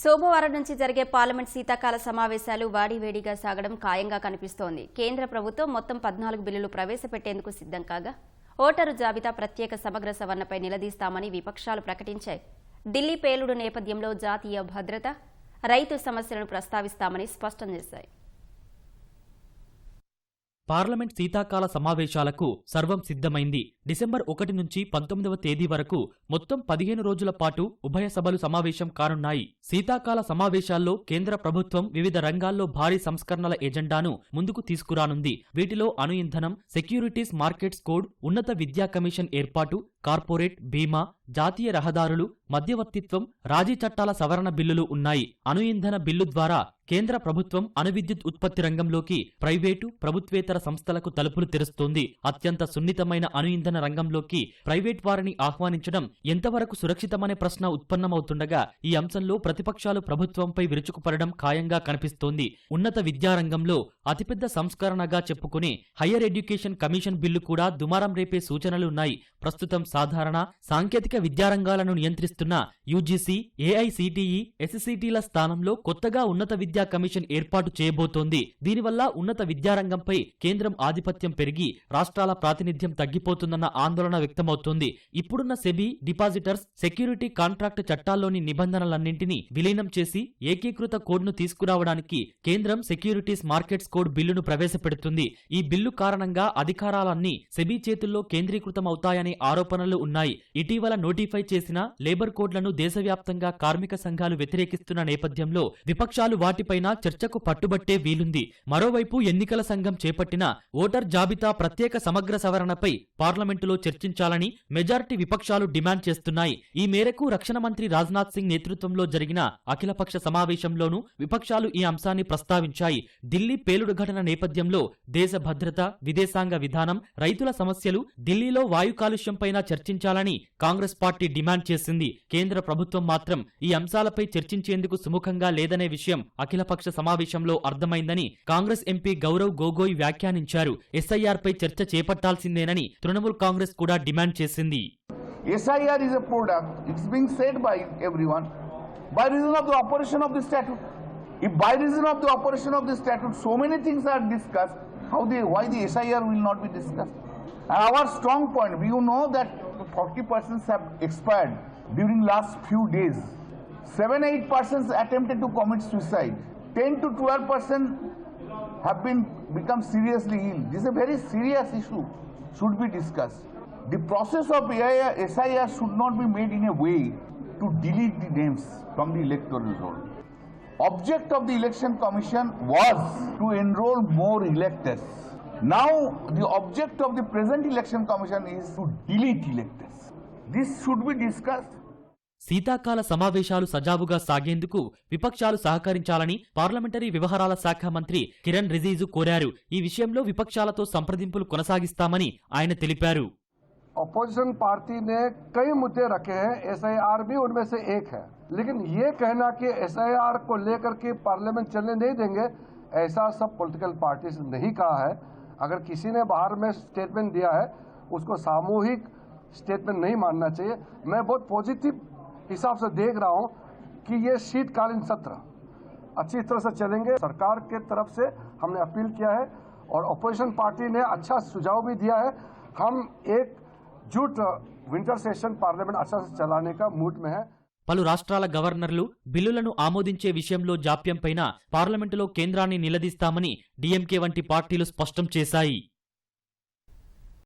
సోమవారం నుంచి జరిగే పార్లమెంట్ శీతాకాల సమావేశాలు వాడివేడిగా సాగడం ఖాయంగా కనిపిస్తోంది. కేంద్ర ప్రభుత్వం మొత్తం పద్నాలుగు బిల్లులు ప్రవేశపెట్టేందుకు సిద్ధం కాగా ఓటరు జాబితా ప్రత్యేక సమగ్ర సవరణపై నిలదీస్తామని విపక్షాలు ప్రకటించాయి. ఢిల్లీ పేలుడు నేపథ్యంలో జాతీయ భద్రత రైతు సమస్యలను ప్రస్తావిస్తామని స్పష్టం చేశాయి. పార్లమెంట్ శీతాకాల సమావేశాలకు సర్వం సిద్ధమైంది. డిసెంబర్ ఒకటి నుంచి పంతొమ్మిదవ తేదీ వరకు మొత్తం పదిహేను రోజుల పాటు ఉభయ సభలు సమావేశం కానున్నాయి. శీతాకాల సమావేశాల్లో కేంద్ర ప్రభుత్వం వివిధ రంగాల్లో భారీ సంస్కరణల ఎజెండాను ముందుకు తీసుకురానుంది. వీటిలో అణు ఇంధనం సెక్యూరిటీస్ మార్కెట్స్ కోడ్ ఉన్నత విద్యా కమిషన్ ఏర్పాటు కార్పొరేట్ బీమా జాతీయ రహదారులు మధ్యవర్తిత్వం రాజీ చట్టాల సవరణ బిల్లులు ఉన్నాయి. అణు ఇంధన బిల్లు ద్వారా కేంద్ర ప్రభుత్వం అణు విద్యుత్ ఉత్పత్తి రంగంలోకి ప్రైవేటు ప్రభుత్వేతర సంస్థలకు తలుపులు తెరుస్తోంది. అత్యంత సున్నితమైన అణు ఇంధన రంగంలోకి ప్రైవేట్ వారిని ఆహ్వానించడం ఎంతవరకు సురక్షితమనే ప్రశ్న ఉత్పన్నమవుతుండగా ఈ అంశంలో ప్రతిపక్షాలు ప్రభుత్వంపై విరుచుకుపడడం ఖాయంగా కనిపిస్తోంది. ఉన్నత విద్యారంగంలో అతిపెద్ద సంస్కరణగా చెప్పుకునే హయ్యర్ ఎడ్యుకేషన్ కమిషన్ బిల్లు కూడా దుమారం రేపే సూచనలున్నాయి ప్రస్తుతం సాధారణ సాంకేతిక విద్యారంగాలను నియంత్రిస్తున్న యూజీసీ ఏఐసిటిఈ ఎస్సిటిల స్థానంలో కొత్తగా ఉన్నత విద్యా కమిషన్ ఏర్పాటు చేయబోతోంది. దీనివల్ల ఉన్నత విద్యారంగంపై కేంద్రం ఆధిపత్యం పెరిగి రాష్ట్రాల ప్రాతినిధ్యం తగ్గిపోతుందన్న ఆందోళన వ్యక్తమవుతోంది. ఇప్పుడున్న సెబీ డిపాజిటర్స్ సెక్యూరిటీ కాంట్రాక్ట్ చట్టాల్లోని నిబంధనలన్నింటినీ విలీనం చేసి ఏకీకృత కోడ్ను తీసుకురావడానికి కేంద్రం సెక్యూరిటీస్ మార్కెట్స్ కోడ్ బిల్లును ప్రవేశపెడుతుంది. ఈ బిల్లు కారణంగా అధికారాలన్నీ సెబీ చేతుల్లో కేంద్రీకృతమవుతాయని ఆరోపణలు ఉన్నాయి. ఇటీవల నోటిఫై చేసిన లేబర్ కోడ్లను దేశవ్యాప్తంగా కార్మిక సంఘాలు వ్యతిరేకిస్తున్న నేపథ్యంలో విపక్షాలు వాటిపైన చర్చకు పట్టుబట్టే వీలుంది. మరోవైపు ఎన్నికల సంఘం చేపట్టిన ఓటర్ జాబితా ప్రత్యేక సమగ్ర సవరణపై పార్లమెంటులో చర్చించాలని మెజారిటీ విపక్షాలు డిమాండ్ చేస్తున్నాయి. ఈ మేరకు రక్షణ మంత్రి రాజ్నాథ్ సింగ్ నేతృత్వంలో జరిగిన అఖిలపక్ష సమావేశంలోనూ విపక్షాలు ఈ అంశాన్ని ప్రస్తావించాయి. ఢిల్లీ పేలుడు ఘటన నేపథ్యంలో దేశ భద్రత విదేశాంగ విధానం రైతుల సమస్యలు ఢిల్లీలో వాయు విషయంపైనా చర్చించాలని కాంగ్రెస్ పార్టీ డిమాండ్ చేసింది. కేంద్ర ప్రభుత్వం మాత్రం ఈ అంశాలపై చర్చించేందుకు సుముఖంగా లేదనే విషయం అఖిలపక్ష సమావేశంలో అర్థమైందని కాంగ్రెస్ ఎంపీ గౌరవ్ గోగోయ్ వ్యాఖ్యానించారు. ఎస్ఐఆర్ పై చర్చ చేపట్టాల్సిందేనని తృణమూల్ కాంగ్రెస్ కూడా డిమాండ్ చేసింది. If by reason of the operation of the statute, so many things are discussed, how the, why the SIR will not be discussed? Our strong point, we know that 40 persons have expired during last few days. 7-8 persons attempted to commit suicide. 10 to 12 percent have been become seriously ill. This is a very serious issue, should be discussed. The process of SIR should not be made in a way to delete the names from the electoral roll. Object of the election commission was to enroll more electors. Now the object of the present election commission is to delete electors. This should be discussed. శీతాకాల సమావేశాలు సజావుగా సాగేందుకు విపక్షాలు సహకరించాలని parliamentary వ్యవహారాల శాఖ మంత్రి కిరణ్ రిజిజు కోరారు ఈ విషయంలో విపక్షాలతో సంప్రదింపులు కొనసాగిస్తామని ఆయన తెలిపారు अपोजिशन पार्टी ने कई मुद्दे रखे हैं एसआईआर भी उनमें से एक है लेकिन ये कहना कि एसआईआर को लेकर के पार्लियामेंट चलने नहीं देंगे ऐसा सब पॉलिटिकल पार्टी ने नहीं कहा है अगर किसी ने बाहर में स्टेटमेंट दिया है, उसको सामूहिक स्टेटमेंट नहीं मानना चाहिए। मैं बहुत पॉजिटिव हिसाब से देख रहा हूँ कि ये शीतकालीन सत्र अच्छी तरह से चलेंगे। सरकार के तरफ़ से हमने अपील किया है और अपोजिशन पार्टी ने अच्छा सुझाव भी दिया है। हम एक जुट विंटर सेशन पार्लियामेंट अच्छा से चलाने का मूड में है। పలు రాష్ట్రాల గవర్నర్లు బిల్లులను ఆమోదించే విషయంలో జాప్యంపైన పార్లమెంటులో కేంద్రాన్ని నిలదీస్తామని డీఎంకే వంటి పార్టీలు స్పష్టం చేశాయి.